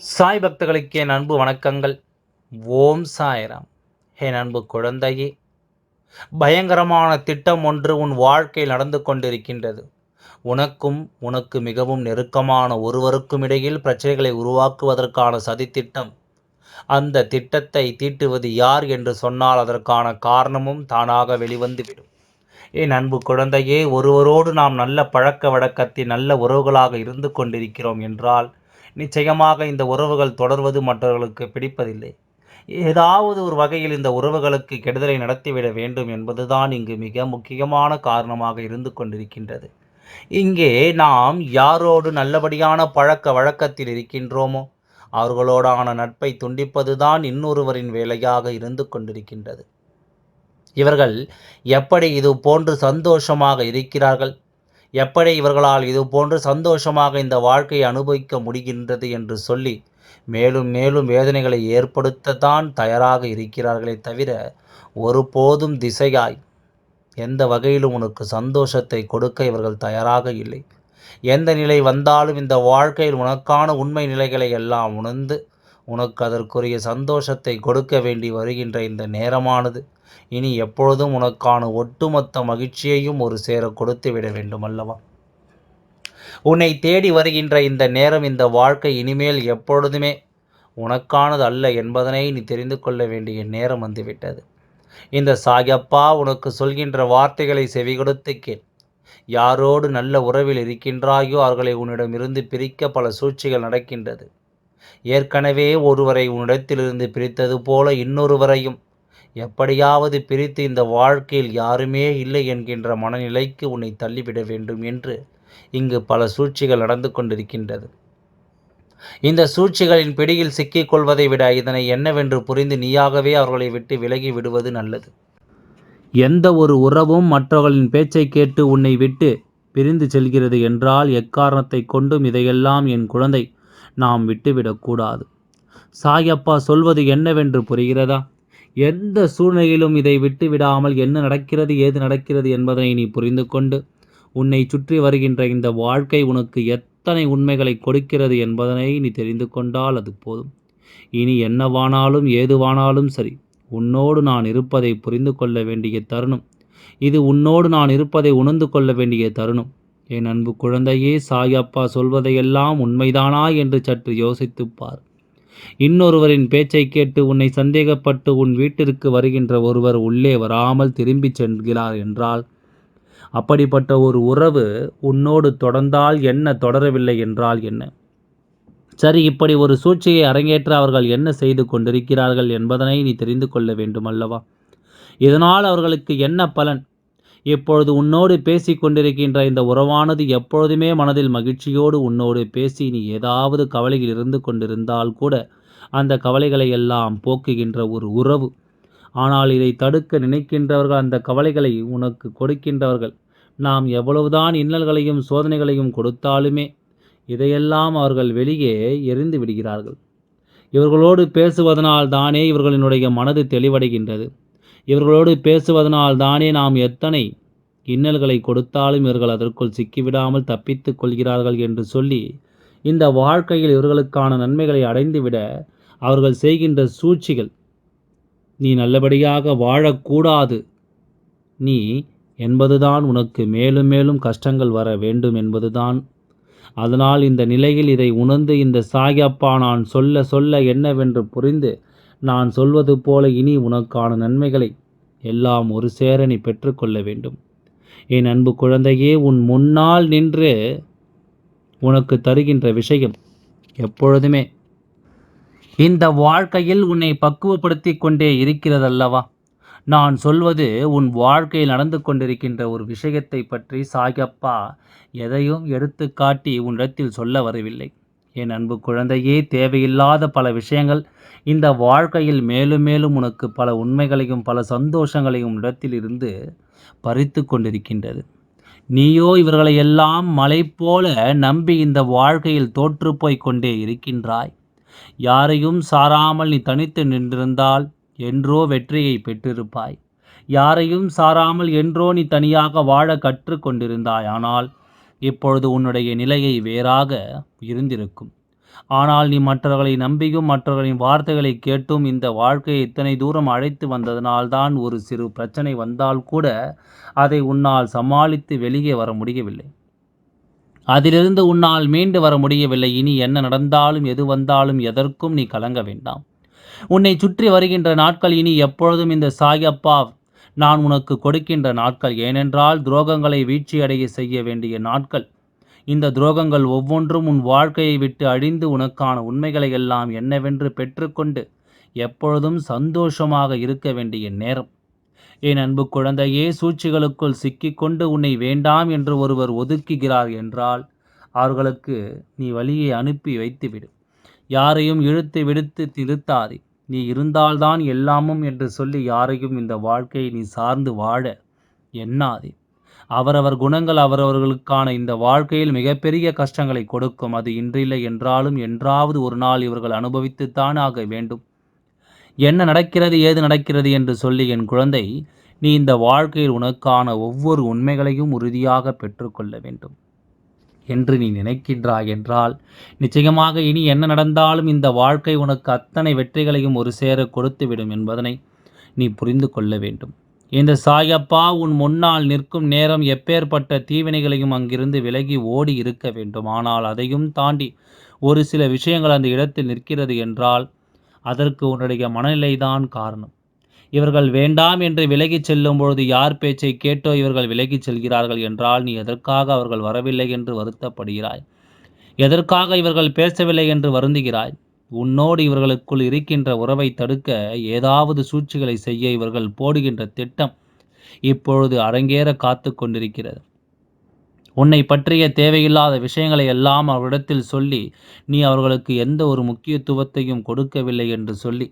சாய் பக்தர்களுக்கு என் அன்பு வணக்கங்கள். ஓம் சாய்ராம். என் அன்பு குழந்தையே பயங்கரமான திட்டம் ஒன்று உன் வாழ்க்கையில் நடந்து கொண்டிருக்கின்றது. உனக்கும் உனக்கு மிகவும் நெருக்கமான ஒருவருக்கும் இடையில் பிரச்சனைகளை உருவாக்குவதற்கான சதித்திட்டம் அந்த திட்டத்தை தீட்டுவது யார் என்று சொன்னால் அதற்கான காரணமும் தானாக வெளிவந்துவிடும். என் அன்பு குழந்தையே ஒருவரோடு நாம் நல்ல பழக்க வழக்கத்தில் நல்ல உறவுகளாக இருந்து கொண்டிருக்கிறோம் என்றால் நிச்சயமாக இந்த உறவுகள் தொடர்வது மற்றவர்களுக்கு பிடிப்பதில்லை. ஏதாவது ஒரு வகையில் இந்த உறவுகளுக்கு கெடுதலை நடத்திவிட வேண்டும் என்பதுதான் இங்கு மிக முக்கியமான காரணமாக இருந்து கொண்டிருக்கின்றது. இங்கே நாம் யாரோடு நல்லபடியான பழக்க வழக்கத்தில் இருக்கின்றோமோ அவர்களோடான நட்பை துண்டிப்பதுதான் இன்னொருவரின் வேலையாக இருந்து கொண்டிருக்கின்றது. இவர்கள் எப்படி இது போன்று சந்தோஷமாக இருக்கிறார்கள்? எப்படி இவர்களால் இது போன்று சந்தோஷமாக இந்த வாழ்க்கையை அனுபவிக்க முடிகின்றது என்று சொல்லி மேலும் மேலும் வேதனைகளை ஏற்படுத்தத்தான் தயாராக இருக்கிறார்களே தவிர ஒருபோதும் திசையாய் எந்த வகையிலும் உனக்கு சந்தோஷத்தை கொடுக்க இவர்கள் தயாராக இல்லை. எந்த நிலை வந்தாலும் இந்த வாழ்க்கையில் உனக்கான உண்மை நிலைகளை எல்லாம் உணர்ந்து உனக்கு அதற்குரிய சந்தோஷத்தை கொடுக்க வேண்டி வருகின்ற இந்த நேரமானது. இனி எப்பொழுதும் உனக்கான ஒட்டுமொத்த மகிழ்ச்சியையும் ஒரு சேர கொடுத்து விட வேண்டும் அல்லவா உன்னை தேடி வருகின்ற இந்த நேரம் இந்த வாழ்க்கை இனிமேல் எப்பொழுதுமே உனக்கானது அல்ல என்பதனை நீ தெரிந்து கொள்ள வேண்டிய நேரம் வந்துவிட்டது. இந்த சாயப்பா உனக்கு சொல்கின்ற வார்த்தைகளை செவி கொடுத்து கேள். யாரோடு நல்ல உறவில் இருக்கின்றாயோ அவர்களை உன்னிடமிருந்து பிரிக்க பல சூழ்ச்சிகள் நடக்கின்றது. ஏற்கனவே ஒருவரை உன்னிடத்திலிருந்து பிரித்தது போல இன்னொருவரையும். எப்படியாவது பிரித்து இந்த வாழ்க்கையில் யாருமே இல்லை என்கின்ற மனநிலைக்கு உன்னை தள்ளிவிட வேண்டும் என்று இங்கு பல சூழ்ச்சிகள் நடந்து கொண்டிருக்கின்றது. இந்த சூழ்ச்சிகளின் பிடியில் சிக்கிக் கொள்வதை விட இதனை என்னவென்று புரிந்து நீயாகவே அவர்களை விட்டு விலகி விடுவது நல்லது. எந்த ஒரு உறவும் மற்றவர்களின் பேச்சை கேட்டு உன்னை விட்டு பிரிந்து செல்கிறது என்றால் எக்காரணத்தை கொண்டும் இதையெல்லாம் என் குழந்தை நாம் விட்டுவிடக்கூடாது சாயப்பா சொல்வது என்னவென்று புரிகிறதா? எந்த சூழ்நிலையிலும் இதை விட்டு விடாமல் என்ன நடக்கிறது ஏது நடக்கிறது என்பதனை நீ புரிந்து கொண்டு உன்னை சுற்றி வருகின்ற இந்த வாழ்க்கை உனக்கு எத்தனை உண்மைகளை கொடுக்கிறது என்பதனை நீ தெரிந்து கொண்டால் அது போதும். இனி என்னவானாலும் ஏதுவானாலும் சரி உன்னோடு நான் இருப்பதை புரிந்து கொள்ள வேண்டிய தருணம். இது உன்னோடு நான் இருப்பதை உணர்ந்து கொள்ள வேண்டிய தருணம். என் அன்பு குழந்தையே சாயப்பா சொல்வதையெல்லாம் உண்மைதானா? என்று சற்று யோசித்துப்பார். இன்னொருவரின் பேச்சை கேட்டு உன்னை சந்தேகப்பட்டு உன் வீட்டிற்கு வருகின்ற ஒருவர் உள்ளே வராமல் திரும்பிச் செல்கிறார் என்றால் அப்படிப்பட்ட ஒரு உறவு உன்னோடு தொடர்ந்தால் என்ன தொடரவில்லை என்றால் என்ன? சரி இப்படி ஒரு சூழ்ச்சியை அரங்கேற்ற அவர்கள் என்ன செய்து கொண்டிருக்கிறார்கள் என்பதனை நீ தெரிந்து கொள்ள வேண்டுமல்லவா? இதனால் அவர்களுக்கு என்ன பலன்? இப்பொழுது உன்னோடு பேசி கொண்டிருக்கின்ற இந்த உறவானது எப்பொழுதுமே மனதில் மகிழ்ச்சியோடு உன்னோடு பேசி நீ ஏதாவது கவலையில் இருந்து கொண்டிருந்தால் கூட அந்த கவலைகளை எல்லாம் போக்குகின்ற ஒரு உறவு. ஆனால் இதை தடுக்க நினைக்கின்றவர்கள் அந்த கவலைகளை உனக்கு கொடுக்கின்றவர்கள். நாம் எவ்வளவுதான் இன்னல்களையும் சோதனைகளையும் கொடுத்தாலுமே இதையெல்லாம் அவர்கள் வெளியே எரிந்து விடுகிறார்கள். இவர்களோடு பேசுவதனால் தானே இவர்களினுடைய மனது தெளிவடைகின்றது. இவர்களோடு பேசுவதனால் தானே நாம் எத்தனை இன்னல்களை கொடுத்தாலும் இவர்கள் அதற்குள் சிக்கிவிடாமல் தப்பித்துக் கொள்கிறார்கள் என்று சொல்லி இந்த வாழ்க்கையில் இவர்களுக்கான நன்மைகளை அடைந்துவிட அவர்கள் செய்கின்ற சூழ்ச்சிகள் நீ நல்லபடியாக வாழக்கூடாது. நீ என்பதுதான் உனக்கு மேலும் மேலும் கஷ்டங்கள் வர வேண்டும் என்பதுதான். அதனால் இந்த நிலையில் இதை உணர்ந்து இந்த சாயப்பா நான் சொல்ல சொல்ல என்னவென்று புரிந்து நான் சொல்வது போல இனி உனக்கான நன்மைகளை எல்லாம் ஒரு சேர நீ பெற்றுக்கொள்ள வேண்டும். என் அன்பு குழந்தையே உன் முன்னால் நின்று உனக்கு தருகின்ற விஷயம் எப்பொழுதுமே இந்த வாழ்க்கையில் உன்னை பக்குவப்படுத்தி கொண்டே இருக்கிறதல்லவா? நான் சொல்வது உன் வாழ்க்கையில் நடந்து கொண்டிருக்கின்ற ஒரு விஷயத்தை பற்றி சாயப்பா எதையும் எடுத்து காட்டி உன்னிடத்தில் சொல்ல வரவில்லை. என் அன்பு குழந்தையே தேவையில்லாத பல விஷயங்கள் இந்த வாழ்க்கையில் மேலும் மேலும் உனக்கு பல உண்மைகளையும் பல சந்தோஷங்களையும் இடத்தில் இருந்து பறித்து கொண்டிருக்கின்றது. நீயோ இவர்களை எல்லாம் மலை போல நம்பி இந்த வாழ்க்கையில் தோற்றுப்போய் கொண்டே இருக்கின்றாய். யாரையும் சாராமல் நீ தனித்து நின்றிருந்தால் என்றோ வெற்றியை பெற்றிருப்பாய். யாரையும் சாராமல் என்றோ நீ தனியாக வாழ கற்றுக்கொண்டிருந்தாய் ஆனால் இப்பொழுது உன்னுடைய நிலையை வேறாக இருந்திருக்கும். ஆனால் நீ மற்றவர்களை நம்பியும் மற்றவர்களின் வார்த்தைகளை கேட்டும் இந்த வாழ்க்கையை இத்தனை தூரம் அழைத்து வந்ததனால்தான் ஒரு சிறு பிரச்சனை வந்தால் கூட அதை உன்னால் சமாளித்து வெளியே வர முடியவில்லை. அதிலிருந்து உன்னால் மீண்டு வர முடியவில்லை. இனி என்ன நடந்தாலும் எது வந்தாலும் எதற்கும் நீ கலங்க வேண்டாம். உன்னை சுற்றி வருகின்ற நாட்கள் இனி எப்பொழுதும் இந்த சாயப்பா நான் உனக்கு கொடுக்கின்ற நாட்கள். ஏனென்றால் துரோகங்களை வீழ்ச்சியடைய செய்ய வேண்டிய நாட்கள். இந்த துரோகங்கள் ஒவ்வொன்றும் உன் வாழ்க்கையை விட்டு அழிந்து உனக்கான உண்மைகளை எல்லாம் என்னவென்று பெற்றுக்கொண்டு எப்பொழுதும் சந்தோஷமாக இருக்க வேண்டிய நேரம். என் அன்பு குழந்தையே சூழ்ச்சிகளுக்குள் சிக்கிக்கொண்டு உன்னை வேண்டாம் என்று ஒருவர் ஒதுக்குகிறார் என்றால் அவர்களுக்கு நீ வழியை அனுப்பி வைத்துவிடு. யாரையும் இழுத்து விடுத்து திருத்தாதே. நீ இருந்தால்தான் எல்லாமும் என்று சொல்லி யாரையும் இந்த வாழ்க்கையை நீ சார்ந்து வாழ எண்ணாதே. அவரவர் குணங்கள் அவரவர்களுக்கான இந்த வாழ்க்கையில் மிகப்பெரிய கஷ்டங்களை கொடுக்கும். அது இன்றில்லை என்றாலும் என்றாவது ஒரு நாள் இவர்கள் அனுபவித்துத்தான் ஆக வேண்டும். என்ன நடக்கிறது ஏது நடக்கிறது என்று சொல்லி என் குழந்தை நீ இந்த வாழ்க்கையில் உனக்கான ஒவ்வொரு உண்மைகளையும் உறுதியாக பெற்றுக்கொள்ள வேண்டும். என்று நீ நினைக்கின்றாய் என்றால் நிச்சயமாக இனி என்ன நடந்தாலும் இந்த வாழ்க்கை உனக்கு அத்தனை வெற்றிகளையும் ஒரு சேர கொடுத்துவிடும் என்பதனை நீ புரிந்து கொள்ள வேண்டும். இந்த சாயப்பா உன் முன்னால் நிற்கும் நேரம் எப்பேற்பட்ட தீவினைகளையும் அங்கிருந்து விலகி ஓடி இருக்க வேண்டும். ஆனால் அதையும் தாண்டி ஒரு சில விஷயங்கள் அந்த இடத்தில் நிற்கிறது என்றால் அதற்கு உன்னுடைய மனநிலைதான் காரணம். இவர்கள் வேண்டாம் என்று விலகிச் செல்லும் பொழுது யார் பேச்சை கேட்டோ இவர்கள் விலகிச் செல்கிறார்கள் என்றால் நீ எதற்காக அவர்கள் வரவில்லை என்று வருத்தப்படுகிறாய்? எதற்காக இவர்கள் பேசவில்லை என்று வருந்துகிறாய்? உன்னோடு இவர்களுக்குள் இருக்கின்ற உறவை தடுக்க ஏதாவது சூழ்ச்சிகளை செய்ய இவர்கள் போடுகின்ற திட்டம் இப்பொழுது அரங்கேற காத்து கொண்டிருக்கிறது. உன்னை பற்றிய தேவையில்லாத விஷயங்களை எல்லாம் அவரிடத்தில் சொல்லி நீ அவர்களுக்கு எந்த ஒரு முக்கியத்துவத்தையும் கொடுக்கவில்லை என்று சொல்லி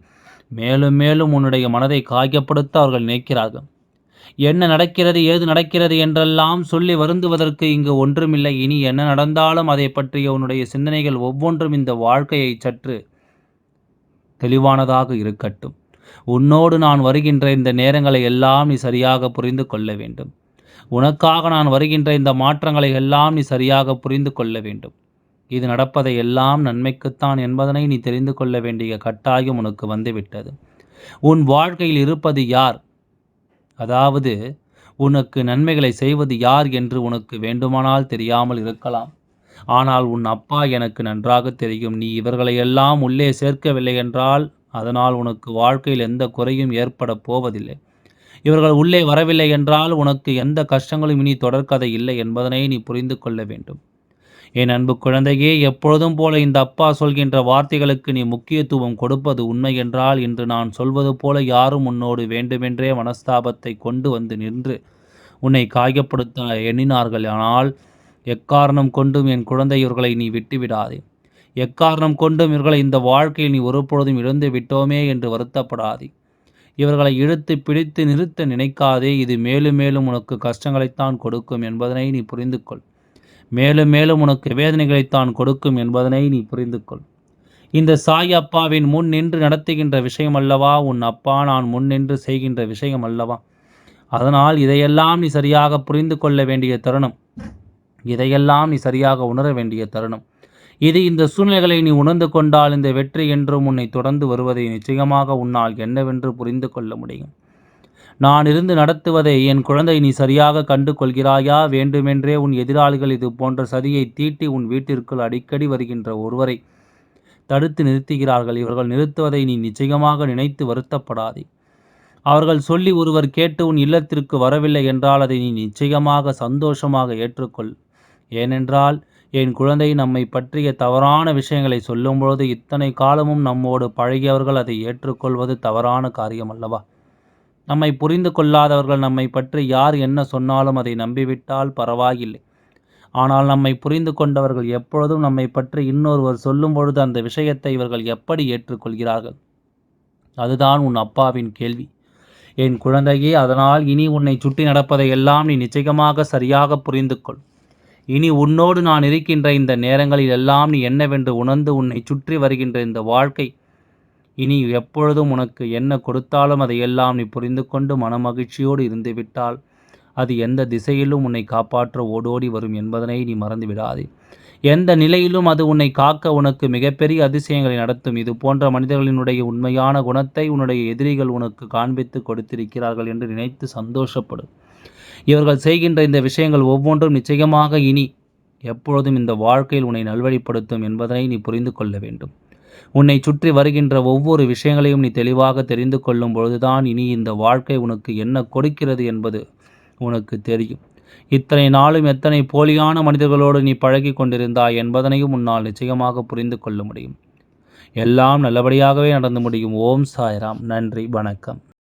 மேலும் மேலும் உன்னுடைய மனதை காயப்படுத்த அவர்கள் நினைக்கிறார்கள். என்ன நடக்கிறது ஏது நடக்கிறது என்றெல்லாம் சொல்லி வருந்துவதற்கு இங்கு ஒன்றுமில்லை. இனி என்ன நடந்தாலும் அதை பற்றிய உன்னுடைய சிந்தனைகள் ஒவ்வொன்றும் இந்த வாழ்க்கையை சற்று தெளிவானதாக இருக்கட்டும். உன்னோடு நான் வருகின்ற இந்த நேரங்களை எல்லாம் நீ சரியாக புரிந்து கொள்ள வேண்டும். உனக்காக நான் வருகின்ற இந்த மாற்றங்களை எல்லாம் நீ சரியாக புரிந்து கொள்ள வேண்டும். இது நடப்பதை எல்லாம் நன்மைக்குத்தான் என்பதனை நீ தெரிந்து கொள்ள வேண்டிய கட்டாயம் உனக்கு வந்துவிட்டது. உன் வாழ்க்கையில் இருப்பது யார்? அதாவது உனக்கு நன்மைகளை செய்வது யார் என்று உனக்கு வேண்டுமானால் தெரியாமல் இருக்கலாம். ஆனால் உன் அப்பா எனக்கு நன்றாக தெரியும். நீ இவர்களையெல்லாம் உள்ளே சேர்க்கவில்லை என்றால் அதனால் உனக்கு வாழ்க்கையில் எந்த குறையும் ஏற்பட போவதில்லை. இவர்கள் உள்ளே வரவில்லை என்றால் உனக்கு எந்த கஷ்டங்களும் இனி தொடர்கதை இல்லை என்பதனை நீ புரிந்து கொள்ள வேண்டும். என் அன்பு குழந்தையே எப்பொழுதும் போல இந்த அப்பா சொல்கின்ற வார்த்தைகளுக்கு நீ முக்கியத்துவம் கொடுப்பது உண்மை என்றால் இன்று நான் சொல்வது போல யாரும் உன்னோடு வேண்டுமென்றே மனஸ்தாபத்தை கொண்டு வந்து நின்று உன்னை காயப்படுத்த எண்ணினார்கள். ஆனால் எக்காரணம் கொண்டும் என் குழந்தை இவர்களை நீ விட்டுவிடாதே. எக்காரணம் கொண்டும் இவர்களை இந்த வாழ்க்கையில் நீ ஒருபொழுதும் இழந்து விட்டோமே என்று வருத்தப்படாதே. இவர்களை இழுத்து பிடித்து நிறுத்த நினைக்காதே. இது மேலும் மேலும் உனக்கு கஷ்டங்களைத்தான் கொடுக்கும் என்பதனை நீ புரிந்து கொள் மேலும் மேலும் உனக்கு வேதனைகளைத்தான் கொடுக்கும் என்பதனை நீ புரிந்து கொள் இந்த சாய் அப்பாவின் முன் நின்று நடத்துகின்ற விஷயம் அல்லவா உன் அப்பா நான் முன் நின்று செய்கின்ற விஷயம் அல்லவா அதனால் இதையெல்லாம் நீ சரியாக புரிந்து கொள்ள வேண்டிய தருணம். இதையெல்லாம் நீ சரியாக உணர வேண்டிய தருணம். இது இந்த சூழ்நிலைகளை நீ உணர்ந்து கொண்டால் இந்த வெற்றி என்றும் உன்னை தொடர்ந்து வருவதை நிச்சயமாக உன்னால் என்னவென்று புரிந்து கொள்ள முடியும். நான் இருந்து நடத்துவதை என் குழந்தை நீ சரியாக கண்டு கொள்கிறாயா வேண்டுமென்றே உன் எதிராளிகள் இது போன்ற சதியை தீட்டி உன் வீட்டிற்குள் அடிக்கடி வருகின்ற ஒருவரை தடுத்து நிறுத்துகிறார்கள். இவர்கள் நிறுத்துவதை நீ நிச்சயமாக நினைத்து வருத்தப்படாதே. அவர்கள் சொல்லி ஒருவர் கேட்டு உன் இல்லத்திற்கு வரவில்லை என்றால் அதை நீ நிச்சயமாக சந்தோஷமாக ஏற்றுக்கொள். ஏனென்றால் என் குழந்தை நம்மை பற்றிய தவறான விஷயங்களை சொல்லும்பொழுது இத்தனை காலமும் நம்மோடு பழகியவர்கள் அதை ஏற்றுக்கொள்வது தவறான காரியம் அல்லவா நம்மை புரிந்து கொள்ளாதவர்கள் நம்மை பற்றி யார் என்ன சொன்னாலும் அதை நம்பிவிட்டால் பரவாயில்லை. ஆனால் நம்மை புரிந்து கொண்டவர்கள் எப்பொழுதும் நம்மை பற்றி இன்னொருவர் சொல்லும் பொழுது அந்த விஷயத்தை இவர்கள் எப்படி ஏற்றுக்கொள்கிறார்கள்? அதுதான் உன் அப்பாவின் கேள்வி. என் குழந்தையே அதனால் இனி உன்னை சுட்டி நடப்பதை எல்லாம் நீ நிச்சயமாக சரியாக புரிந்து கொள் இனி உன்னோடு நான் இருக்கின்ற இந்த நேரங்களில் எல்லாம் நீ என்னவென்று உணர்ந்து உன்னை சுற்றி வருகின்ற இந்த வாழ்க்கை. இனி எப்பொழுதும் உனக்கு என்ன கொடுத்தாலும் அதையெல்லாம் நீ புரிந்து கொண்டு மனமகிழ்ச்சியோடு இருந்துவிட்டால் அது எந்த திசையிலும் உன்னை காப்பாற்ற ஓடோடி வரும் என்பதனை நீ மறந்து விடாதே. எந்த நிலையிலும் அது உன்னை காக்க உனக்கு மிகப்பெரிய அதிசயங்களை நடத்தும். இது போன்ற மனிதர்களினுடைய உண்மையான குணத்தை உன்னுடைய எதிரிகள் உனக்கு காண்பித்து கொடுத்திருக்கிறார்கள் என்று நினைத்து சந்தோஷப்படும். இவர்கள் செய்கின்ற இந்த விஷயங்கள் ஒவ்வொன்றும் நிச்சயமாக இனி எப்பொழுதும் இந்த வாழ்க்கையில் உன்னை நல்வழிப்படுத்தும் என்பதனை நீ புரிந்து கொள்ள வேண்டும். உன்னை சுற்றி வருகின்ற ஒவ்வொரு விஷயங்களையும் நீ தெளிவாக தெரிந்து கொள்ளும் பொழுதுதான் இனி இந்த வாழ்க்கை உனக்கு என்ன கொடுக்கிறது என்பது உனக்கு தெரியும். இத்தனை நாளும் எத்தனை போலியான மனிதர்களோடு நீ பழகி கொண்டிருந்தாய் என்பதனையும் உன்னால் நிச்சயமாக புரிந்து கொள்ள முடியும். எல்லாம் நல்லபடியாகவே நடந்து முடியும். ஓம் சாய்ராம். நன்றி. வணக்கம்.